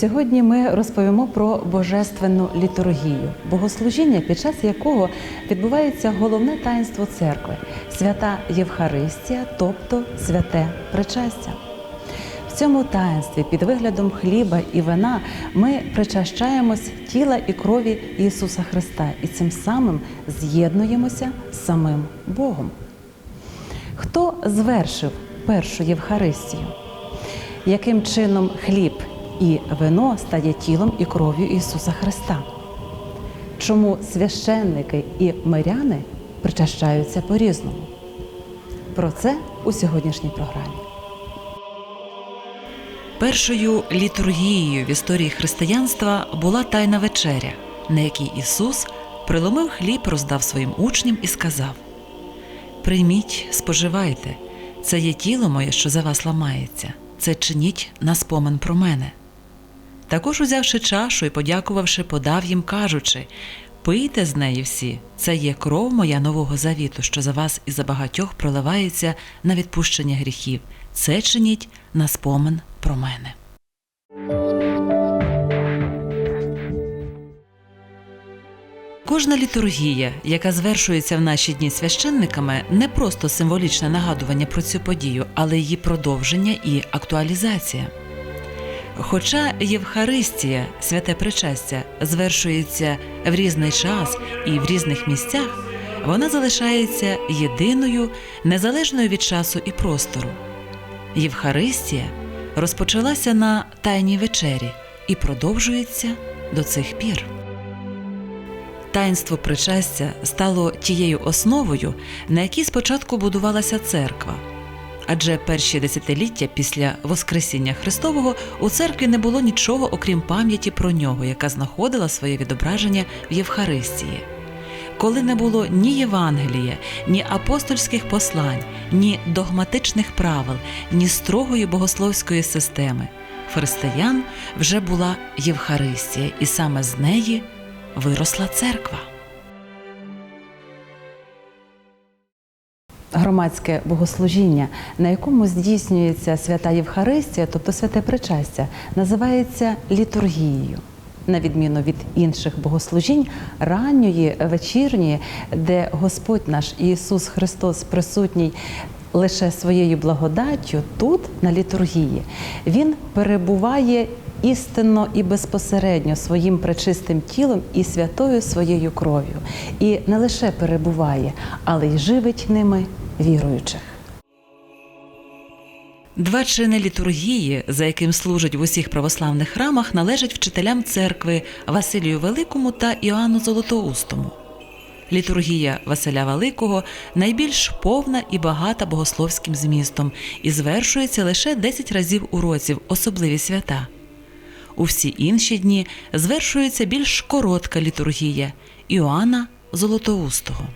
Сьогодні ми розповімо про божественну літургію, богослужіння, під час якого відбувається головне таїнство церкви свята Євхаристія, тобто святе причастя. В цьому таїнстві під виглядом хліба і вина ми причащаємось тіла і крові Ісуса Христа і цим самим з'єднуємося з самим Богом. Хто звершив першу Євхаристію? Яким чином хліб і вино стає тілом і кров'ю Ісуса Христа? Чому священники і миряни причащаються по-різному? Про це у сьогоднішній програмі. Першою літургією в історії християнства була Тайна вечеря, на якій Ісус приломив хліб, роздав своїм учням і сказав: Прийміть, споживайте, це є тіло моє, що за вас ламається, це чиніть на спомин про мене. Також, узявши чашу і подякувавши, подав їм, кажучи: Пийте з неї всі, це є кров моя нового завіту, що за вас і за багатьох проливається на відпущення гріхів. Це чиніть на спомин про мене. Кожна літургія, яка звершується в наші дні священниками, не просто символічне нагадування про цю подію, але її продовження і актуалізація. Хоча Євхаристія, святе причастя, звершується в різний час і в різних місцях, вона залишається єдиною, незалежною від часу і простору. Євхаристія розпочалася на Тайній вечері і продовжується до цих пір. Таїнство причастя стало тією основою, на якій спочатку будувалася церква. Адже перші десятиліття після Воскресіння Христового у церкві не було нічого, окрім пам'яті про нього, яка знаходила своє відображення в Євхаристії. Коли не було ні Євангелія, ні апостольських послань, ні догматичних правил, ні строгої богословської системи, християн вже була Євхаристія, і саме з неї виросла церква. Громадське богослужіння, на якому здійснюється свята Євхаристія, тобто святе причастя, називається літургією. На відміну від інших богослужінь, ранньої вечірньої, де Господь наш Ісус Христос присутній лише своєю благодаттю, тут на літургії, Він перебуває істинно і безпосередньо своїм пречистим тілом і святою своєю кров'ю. І не лише перебуває, але й живить ними віруючих. Два чини літургії, за яким служать в усіх православних храмах, належать вчителям церкви Василію Великому та Іоанну Золотоустому. Літургія Василя Великого найбільш повна і багата богословським змістом і звершується лише 10 разів у році в особливі свята. У всі інші дні звершується більш коротка літургія Іоанна Золотоустого.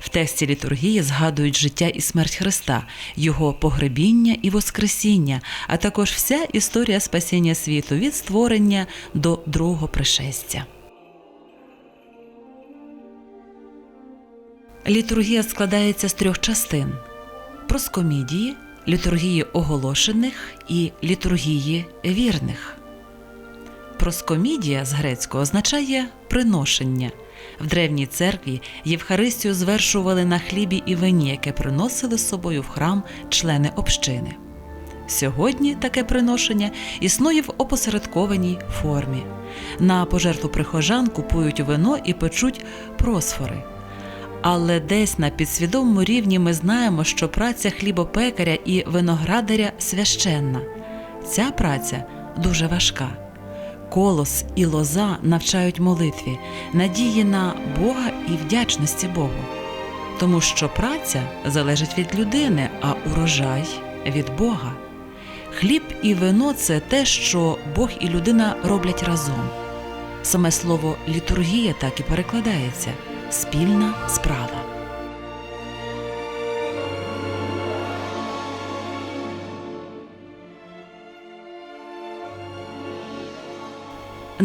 В тексті літургії згадують життя і смерть Христа, його погребіння і воскресіння, а також вся історія спасіння світу від створення до другого пришестя. Літургія складається з трьох частин: проскомідії, літургії оголошених і літургії вірних. Проскомідія з грецького означає приношення. В древній церкві Євхаристію звершували на хлібі і вині, яке приносили з собою в храм члени общини. Сьогодні таке приношення існує в опосередкованій формі. На пожертву прихожан купують вино і печуть просфори. Але десь на підсвідомому рівні ми знаємо, що праця хлібопекаря і виноградаря священна. Ця праця дуже важка. Колос і лоза навчають молитві, надії на Бога і вдячності Богу. Тому що праця залежить від людини, а урожай від Бога. Хліб і вино це те, що Бог і людина роблять разом. Саме слово літургія так і перекладається спільна справа.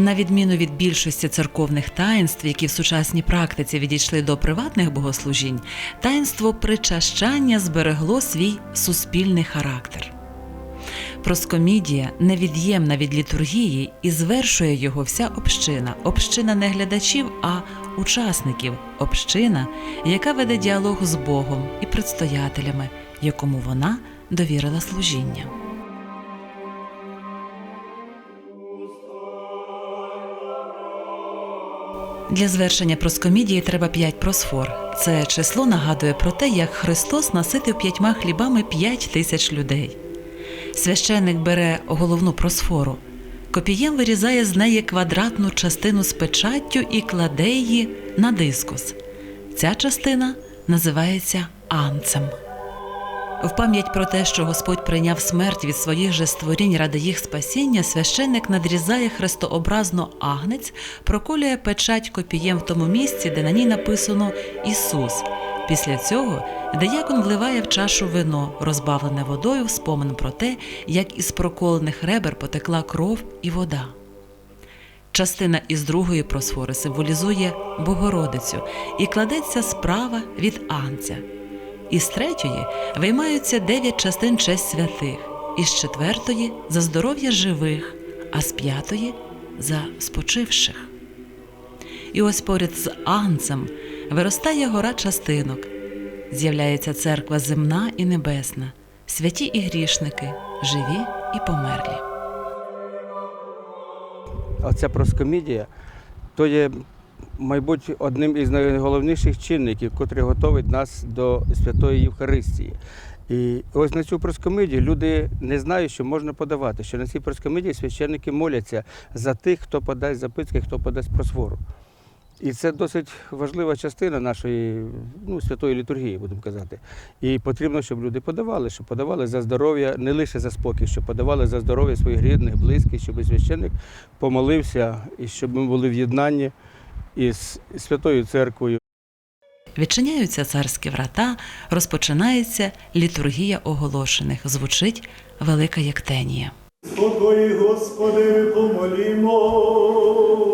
На відміну від більшості церковних таїнств, які в сучасній практиці відійшли до приватних богослужінь, таїнство причащання зберегло свій суспільний характер. Проскомідія невід'ємна від літургії і звершує його вся община. Община не глядачів, а учасників. Община, яка веде діалог з Богом і предстоятелями, якому вона довірила служіння. Для звершення проскомідії треба п'ять просфор. Це число нагадує про те, як Христос наситив п'ятьма хлібами п'ять тисяч людей. Священник бере головну просфору, копієм вирізає з неї квадратну частину з печаттю і кладе її на дискус. Ця частина називається анцем. В пам'ять про те, що Господь прийняв смерть від своїх же створінь ради їх спасіння, священник надрізає хрестообразно агнець, проколює печать копієм в тому місці, де на ній написано Ісус. Після цього деякон вливає в чашу вино, розбавлене водою, в спомин про те, як із проколених ребер потекла кров і вода. Частина із другої просфори символізує Богородицю і кладеться справа від анця. Із третьої виймаються дев'ять частин честь святих, із четвертої за здоров'я живих, а з п'ятої за спочивших. І ось поряд з анцем виростає гора частинок. З'являється церква земна і небесна, святі і грішники, живі і померлі. Оця проскомідія то є, мабуть, одним із найголовніших чинників, котрий готовить нас до святої Євхаристії. І ось на цю проскомидію люди не знають, що можна подавати, що на цій проскомидії священники моляться за тих, хто подасть записки, хто подасть просфору. І це досить важлива частина нашої ну, святої літургії, будемо казати. І потрібно, щоб люди подавали, щоб подавали за здоров'я, не лише за спокій, щоб подавали за здоров'я своїх рідних, близьких, щоб священник помолився і щоб ми були в єднанні із Святою Церквою. Відчиняються царські врата, розпочинається літургія оголошених, звучить велика єктенія. Спокої, Господи, помолімо.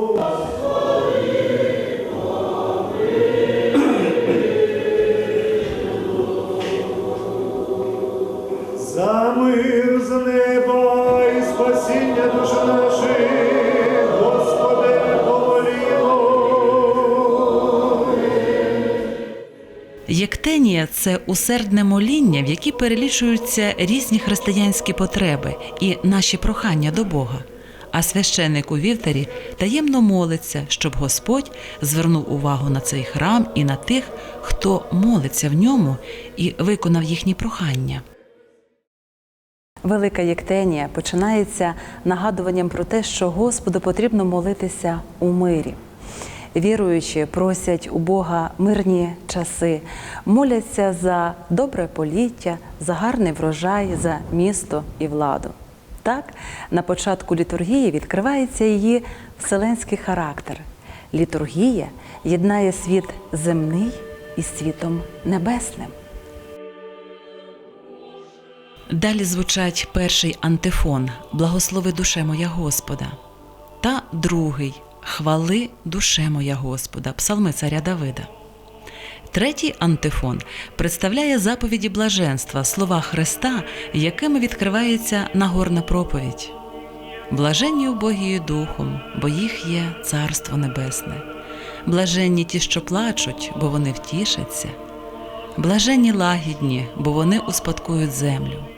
Єктенія це усердне моління, в які перелічуються різні християнські потреби і наші прохання до Бога. А священник у вівтарі таємно молиться, щоб Господь звернув увагу на цей храм і на тих, хто молиться в ньому і виконав їхні прохання. Велика Єктенія починається нагадуванням про те, що Господу потрібно молитися у мирі. Віруючі просять у Бога мирні часи, моляться за добре поліття, за гарний врожай, за місто і владу. Так, на початку літургії відкривається її вселенський характер. Літургія єднає світ земний із світом небесним. Далі звучать перший антифон Благослови душе моя Господа та другий Хвали душе моя Господа, псалми царя Давида. Третій антифон представляє заповіді блаженства, слова Христа, якими відкривається Нагорна проповідь. Блаженні убогі духом, бо їх є Царство Небесне. Блаженні ті, що плачуть, бо вони втішаться. Блаженні лагідні, бо вони успадкують землю.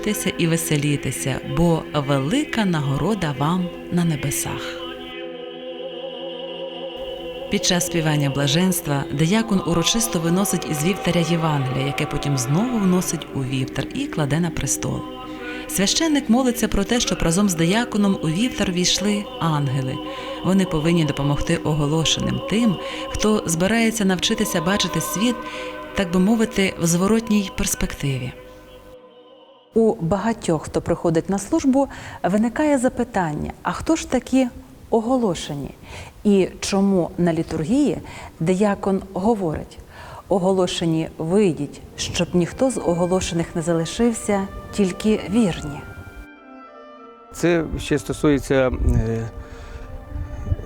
Радуйтеся і веселітеся, бо велика нагорода вам на небесах. Під час співання блаженства диякон урочисто виносить із вівтаря Євангелія, яке потім знову вносить у вівтар і кладе на престол. Священник молиться про те, щоб разом з дияконом у вівтар війшли ангели. Вони повинні допомогти оголошеним тим, хто збирається навчитися бачити світ, так би мовити, в зворотній перспективі. У багатьох, хто приходить на службу, виникає запитання: а хто ж такі оголошені? І чому на літургії диякон говорить: оголошені вийдіть, щоб ніхто з оголошених не залишився, тільки вірні. Це ще стосується е,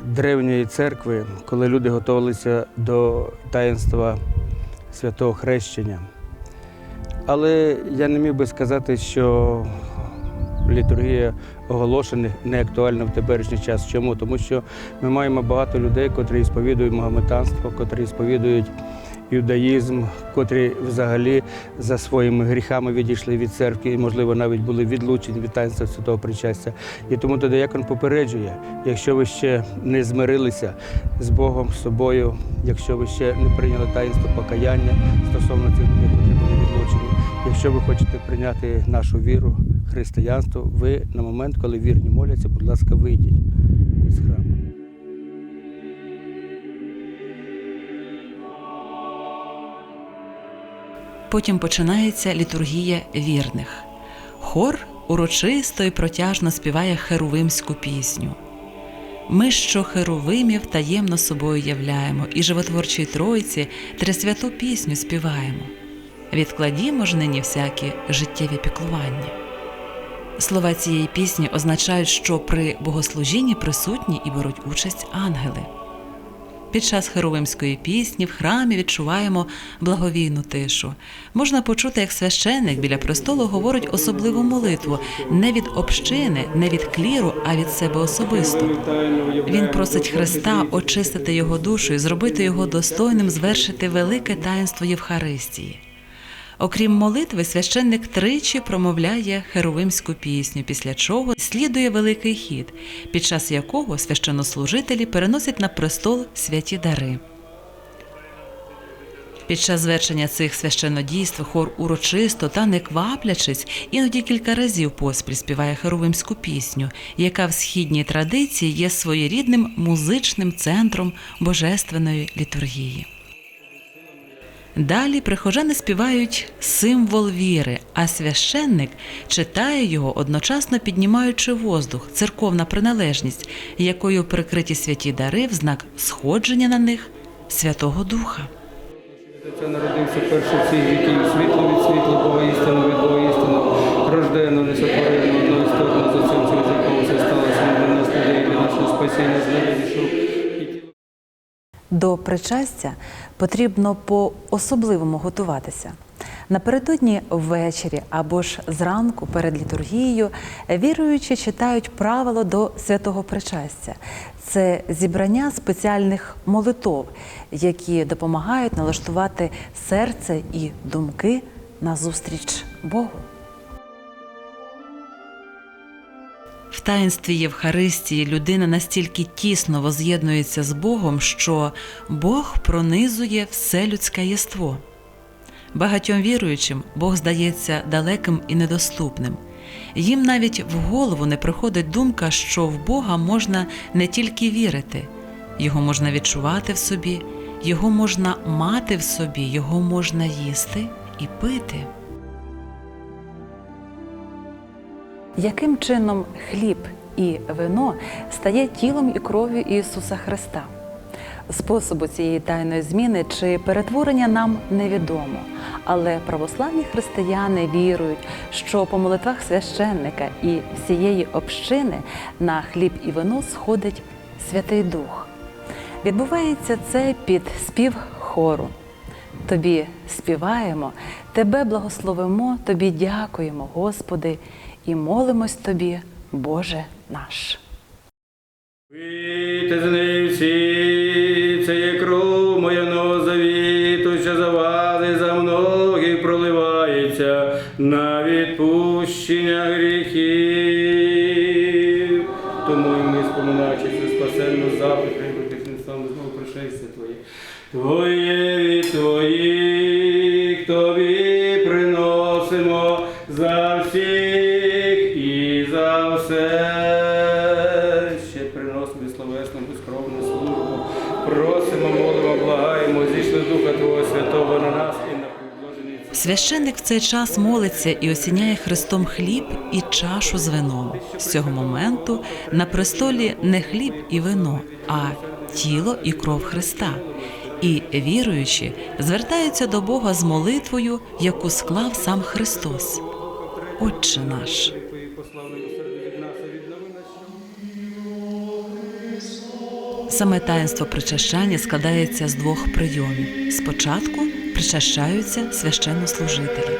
древньої церкви, коли люди готувалися до таїнства святого хрещення. Але я не міг би сказати, що літургія оголошених не актуальна в теперішній час. Чому? Тому що ми маємо багато людей, котрі сповідують магометанство, котрі сповідують юдаїзм, котрі взагалі за своїми гріхами відійшли від церкви і, можливо, навіть були відлучені від таїнства святого причастя. І тому тоді якон попереджує, якщо ви ще не змирилися з Богом, з собою, якщо ви ще не прийняли таїнство покаяння стосовно цих людей, якщо ви хочете прийняти нашу віру, християнство, ви на момент, коли вірні моляться, будь ласка, вийдіть із храму. Потім починається літургія вірних. Хор урочисто і протяжно співає херувимську пісню. Ми, що херувимів таємно собою являємо, і животворчій тройці трисвяту пісню співаємо. Відкладімо ж нині всякі життєві піклування. Слова цієї пісні означають, що при богослужінні присутні і беруть участь ангели. Під час херовимської пісні в храмі відчуваємо благовійну тишу. Можна почути, як священник біля престолу говорить особливу молитву не від общини, не від кліру, а від себе особисто. Він просить Христа очистити його душу і зробити його достойним звершити велике таїнство Євхаристії. Окрім молитви, священник тричі промовляє херовимську пісню, після чого слідує великий хід, під час якого священнослужителі переносять на престол святі дари. Під час звершення цих священнодійств хор урочисто та не кваплячись, іноді кілька разів поспіль співає херовимську пісню, яка в східній традиції є своєрідним музичним центром божественної літургії. Далі прихожани співають символ віри, а священник читає його, одночасно піднімаючи воздух, церковна приналежність, якою прикриті святі дари в знак сходження на них Святого Духа. Це народився перший всіх віків, світло від світла, Бога істину від Бога істину, рождено, несотвореного, одного істотного, з отцем через якого все сталося, для нас людей, для нашого спасіння, з неба дійшов. І тіло До причастя потрібно по-особливому готуватися. Напередодні ввечері або ж зранку перед літургією віруючі читають правило до святого причастя. Це зібрання спеціальних молитов, які допомагають налаштувати серце і думки на зустріч Богу. В таїнстві Євхаристії людина настільки тісно воз'єднується з Богом, що Бог пронизує все людське єство. Багатьом віруючим Бог здається далеким і недоступним. Їм навіть в голову не приходить думка, що в Бога можна не тільки вірити, його можна відчувати в собі, його можна мати в собі, його можна їсти і пити. Яким чином хліб і вино стає тілом і кров'ю Ісуса Христа? Способу цієї тайної зміни чи перетворення нам невідомо, але православні християни вірують, що по молитвах священника і всієї общини на хліб і вино сходить Святий Дух. Відбувається це під спів хору. Тобі співаємо, Тебе благословимо, Тобі дякуємо, Господи, і молимось Тобі, Боже наш. Вийти з неї всі, це є кров моя завіту, що за вас і за многих проливається на відпущення гріхів. Тому і ми, споминаючи цю спасенну заповідь, прибутих несам знову пришестя Твоє. Твоє від Твоїх Священник в цей час молиться і осіняє Христом хліб і чашу з вином. З цього моменту на престолі не хліб і вино, а тіло і кров Христа. І віруючі звертаються до Бога з молитвою, яку склав сам Христос. Отче наш. Саме таїнство причащання складається з двох прийомів. Спочатку причащаються священнослужителі.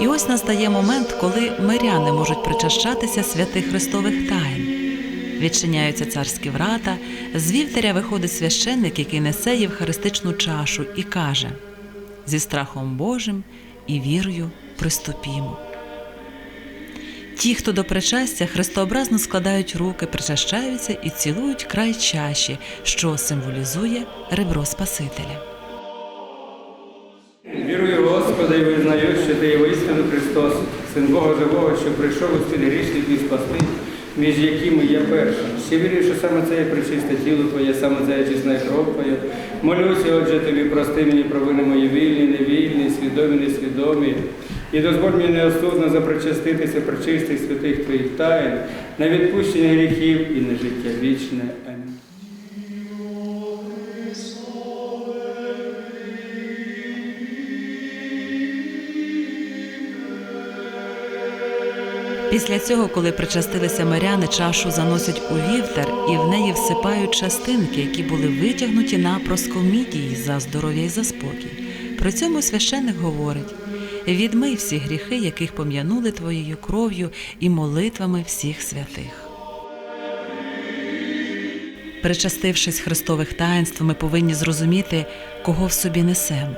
І ось настає момент, коли миряни можуть причащатися святих Христових таїн. Відчиняються царські врата, з вівтаря виходить священник, який несе євхаристичну чашу, і каже: зі страхом Божим і вірою приступімо. Ті, хто до причастя, христообразно складають руки, причащаються і цілують край чаші, що символізує ребро Спасителя. Вірую, Господа, і визнаю, що ти є воістину Христос, Син Бога Живого, що прийшов у світ грішників спасти, між якими я перший. Ще вірю, що саме це є причисте тіло Твоє, саме це є чесна кров Твоя. Молюся, отже, тобі, прости мені провини мої вільні, невільні, свідомі, несвідомі. І дозволь мені неосудно запричаститися причистих святих Твоїх таїн на відпущення гріхів і на життя вічне. Після цього, коли причастилися миряни, чашу заносять у вівтар і в неї всипають частинки, які були витягнуті на проскомідії за здоров'я і за спокій. При цьому священник говорить: відмий всі гріхи, яких пом'янули твоєю кров'ю і молитвами всіх святих. Причастившись Христових таїнств, ми повинні зрозуміти, кого в собі несемо.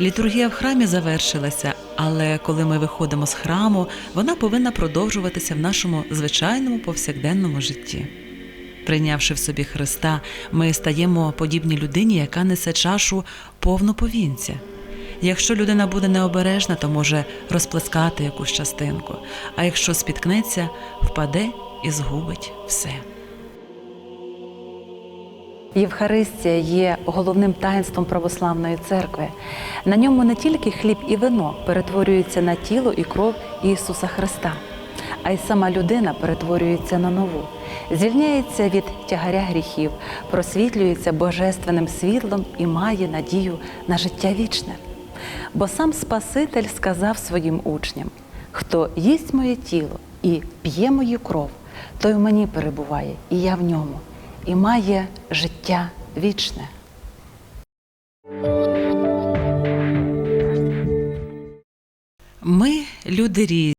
Літургія в храмі завершилася, але коли ми виходимо з храму, вона повинна продовжуватися в нашому звичайному повсякденному житті. Прийнявши в собі Христа, ми стаємо подібні людині, яка несе чашу повну повінця. Якщо людина буде необережна, то може розплескати якусь частинку, а якщо спіткнеться, впаде і згубить все. Євхаристія є головним таїнством православної церкви. На ньому не тільки хліб і вино перетворюються на тіло і кров Ісуса Христа, а й сама людина перетворюється на нову, звільняється від тягаря гріхів, просвітлюється божественним світлом і має надію на життя вічне. Бо сам Спаситель сказав своїм учням: хто їсть моє тіло і п'є мою кров, той в мені перебуває, і я в ньому і має життя вічне. Ми люди різні.